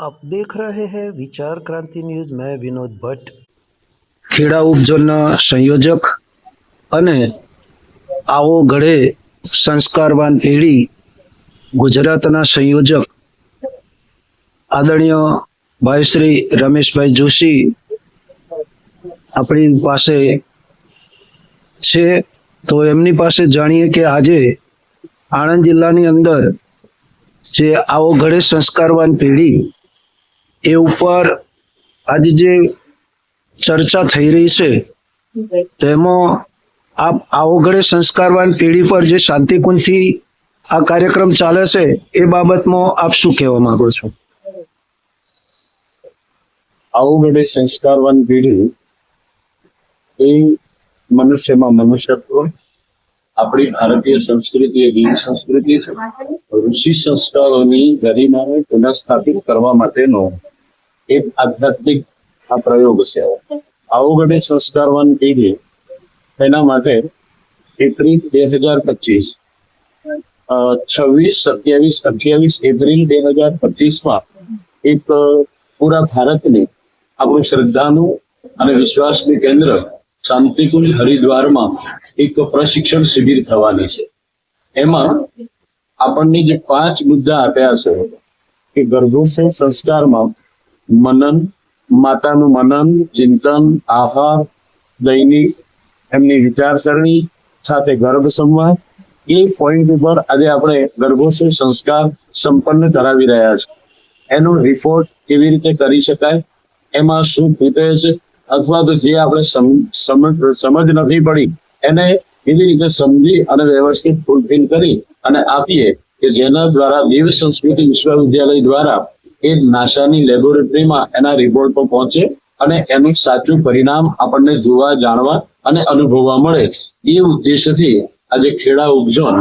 आप देख रहे हैं विचार क्रांति न्यूज मैं विनोद भट्ट ખેડા ઉપઝોનના સંયોજક અને આવો ઘડે સંસ્કારવાન પેઢી ગુજરાતના સંયોજક આદરણીય ભાઈ શ્રી રમેશભાઈ જોશી આપણી પાસે છે તો એમની પાસે જાણીએ કે આજે આણંદ જિલ્લાની અંદર જે આવો ઘડે સંસ્કારવાન પેઢી એ ઉપર આજે જે ચર્ચા થઈ રહી છે, તેમાં આવગડે સંસ્કારવાન પેઢી પર જે શાંતિકુંજથી આ કાર્યક્રમ ચાલે છે, એ બાબતમાં આપ શું કહેવા માંગો છો? આવગડે સંસ્કારવાન પેઢી એ મનુષ્યમાં મનુષ્યત્વ, આપણી ભારતીય સંસ્કૃતિ એ વીર સંસ્કૃતિ છે. ઋષિ સંસ્કારોની ગરિમાને પુનઃસ્થાપિત કરવા માટેનો એક આધ્યાત્મિક આ પ્રયોગ છે. આવગડે સંસ્કારવાન પેઢી એના માટે એપ્રિલ બે હજાર પચીસ છવ્વીસ, સત્યાવીસ, અઠ્યાવીસ એપ્રિલ બે હજાર પચીસમાં એક પૂરા ભારતની આપણું શ્રદ્ધાનું અને વિશ્વાસનું કેન્દ્ર શાંતિકુંજ હરિદ્વારમાં એક પ્રશિક્ષણ શિબિર થવાની છે. એમાં આપણને જે પાંચ મુદ્દા આપ્યા છે, કે ગર્ભોત્સવ સંસ્કારમાં મનન, માતાનું મનન, ચિંતન, આહાર, દૈનિક, એમની વિચારસરણી, સાથે ગર્ભ સંવાદ. એ પોઈન્ટ ઉપર આજે આપણે ગર્ભોશય સંસ્કાર સંપન્ન કરાવી રહ્યા છે. એનો રિપોર્ટ કેવી રીતે કરી શકાય, એમાં શું ખૂટે છે, અથવા તો જે આપણે સમજ નથી પડી, એને કેવી રીતે સમજી અને વ્યવસ્થિત ફૂલફિલ કરી અને આપીએ કે જેના દ્વારા દેવ સંસ્કૃતિ વિશ્વવિદ્યાલય દ્વારા એ નાસાની લેબોરેટરીમાં એના રિપોર્ટ પર પહોંચે અને એનું સાચું પરિણામ આપણને જોવા, જાણવા અને અનુભવવા મળે. એ ઉદ્દેશથી આજે ખેડા ઉપઝોન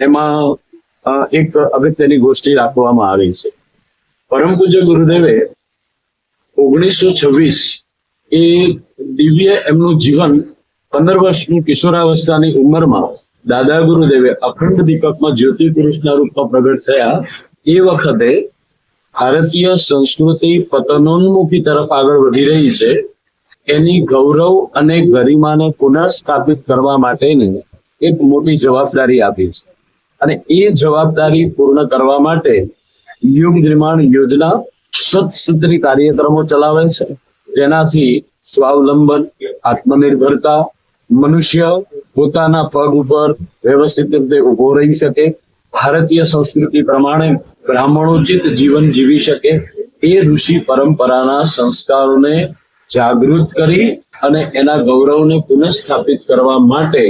એમાં એક અગત્યની ગોષ્ઠી રાખવામાં આવી છે. પરમ પૂજ્ય ગુરુદેવે ઓગણીસો છવ્વીસ એ દિવ્ય એમનું જીવન પંદર વર્ષની કિશોરાવસ્થાની ઉંમરમાં દાદા ગુરુદેવે અખંડ દીપકમાં જ્યોતિ પુરુષના રૂપમાં પ્રગટ થયા. એ વખતે ભારતીય સંસ્કૃતિ પતનોન્મુખી તરફ આગળ વધી રહી છે. એની ગૌરવ અને ગરિમાને પુનઃસ્થાપિત કરવા માટેની એક મોટી જવાબદારી આપી છે. અને એ જવાબદારી પૂર્ણ કરવા માટે યુગ નિર્માણ યોજના સત્સુત્રી કાર્યક્રમો ચલાવે છે. જેનાથી સ્વાવલંબન, આત્મનિર્ભરતા, મનુષ્ય પોતાના પગ ઉપર વ્યવસ્થિત રીતે ઊભો રહી શકે ભારતીય સંસ્કૃતિ પ્રમાણે બ્રાહ્મણોચિત જીવન જીવી શકે એ ઋષિ પરંપરાના સંસ્કારોને જાગૃત કરી અને એના ગૌરવને પુનઃસ્થાપિત કરવા માટે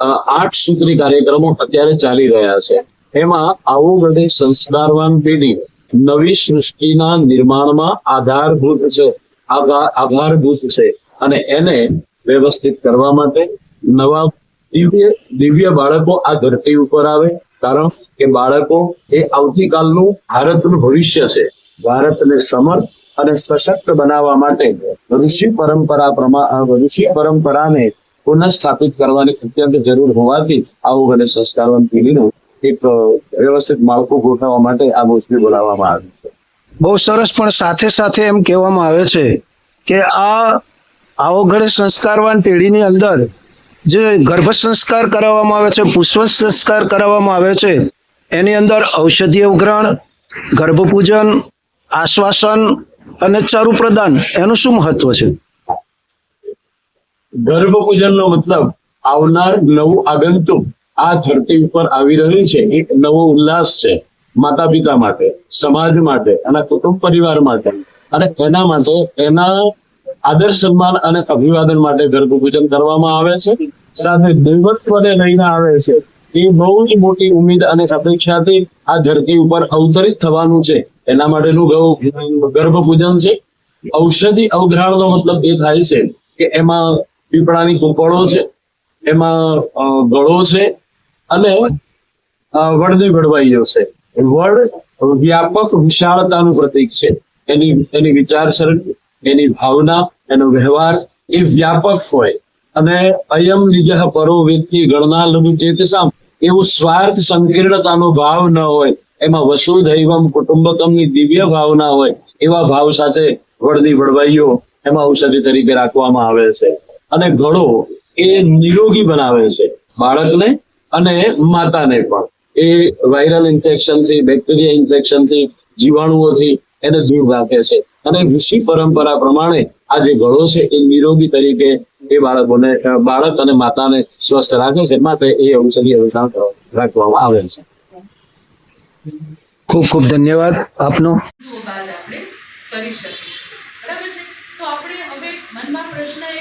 આઠ સૂત્રી કાર્યક્રમો અત્યારે ચાલી રહ્યા છે. એમાં આવો બધે સંસ્કારવાન પેઢી નવી સૃષ્ટિના નિર્માણમાં આધારભૂત છે આધા- આધારભૂત છે અને એને વ્યવસ્થિત કરવા માટે નવા દિવ્ય દિવ્ય બાળકો આ ધરતી ઉપર આવે કારણ કે બાળકો એ આવતીકાલનું ભારતનું ભવિષ્ય છે. ભારતને સમર્થ અને સશક્ત બનાવવા માટે ઋષિ પરંપરા પ્રમા ઋષિ પરંપરાને પુનઃસ્થાપિત કરવાની અત્યંત જરૂર હોવાથી આવું અને સંસ્કારવાન પેઢીનું એક વ્યવસ્થિત માળખું ગોઠવવા માટે આ મોસમી બોલાવવામાં આવી છે. બહુ સરસ, પણ સાથે સાથે એમ કહેવામાં આવે છે કે આ આવગડે સંસ્કારવાન પેઢીની અંદર જે ગર્ભ સંસ્કાર કરાવવામાં આવે છે, પુષ્પ સંસ્કાર કરાવવામાં આવે છે, એની અંદર ઔષધીય ઉઘરાણ, ગર્ભપૂજન, આશ્વાસન અને ચારુ પ્રદાન, એનું શું મહત્વ છે? ગર્ભ પૂજનનો મતલબ આવનાર નવું આગંતુક આ ધરતી ઉપર આવી રહ્યું છે, એક નવો ઉલ્લાસ છે માતા પિતા માટે, સમાજ માટે અને કુટુંબ પરિવાર માટે, અને એના માટે એના આદર સન્માન અને અભિવાદન માટે ગર્ભ પૂજન કરવામાં આવે છે. સાથે દૈવત્વને લઈને આવે છે. એ બહુ જ મોટી ઉમેદ અને અપેક્ષાથી આ ધરતી ઉપર અવતરિત થવાનું છે. એના માટેનું ગર્ભ પૂજન છે. ઔષધિ અવઘરાણનો મતલબ એ થાય છે કે એમાં પીપળાની કુંપળો છે, એમાં ગળો છે અને વડની વડવાઈઓ છે. વડ વ્યાપક વિશાળતાનું પ્રતીક છે. એની એની વિચારસરણી એની ભાવના, એનો વ્યવહાર એ વ્યાપક હોય. અને અયમ બીજા પરો વ્યક્તિ ગણના લઘુ ચેતસામ એવો સ્વાર્થ સંકીર્ણતાનો ભાવ ન હોય, એમાં વસુધૈવમ કુટુંબકમની દિવ્ય ભાવના હોય, એવા ભાવ સાથે વળદી વડવાઈઓ એમાં ઔષધિ તરીકે રાખવામાં આવે છે. અને ઘડો એ નિરોગી બનાવે છે, બાળકને અને માતાને પણ. એ વાયરલ ઇન્ફેક્શનથી બેક્ટેરિયા ઇન્ફેક્શનથી જીવાણુઓથી એને દૂર રાખે છે. અને ઋષિ પરંપરા પ્રમાણે આ જે ગળો છે એ નિરોગી તરીકે એ બાળકોને બાળક અને માતાને સ્વસ્થ રાખે છે. માટે એ ઔષધીય વિધાન રાખવામાં આવે છે. ખૂબ ખૂબ ધન્યવાદ આપનો. બિંદુઓ બાદ આપણે કરી શકીશું. બરાબર છે? તો આપણે હવે મનમાં પ્રશ્ન એ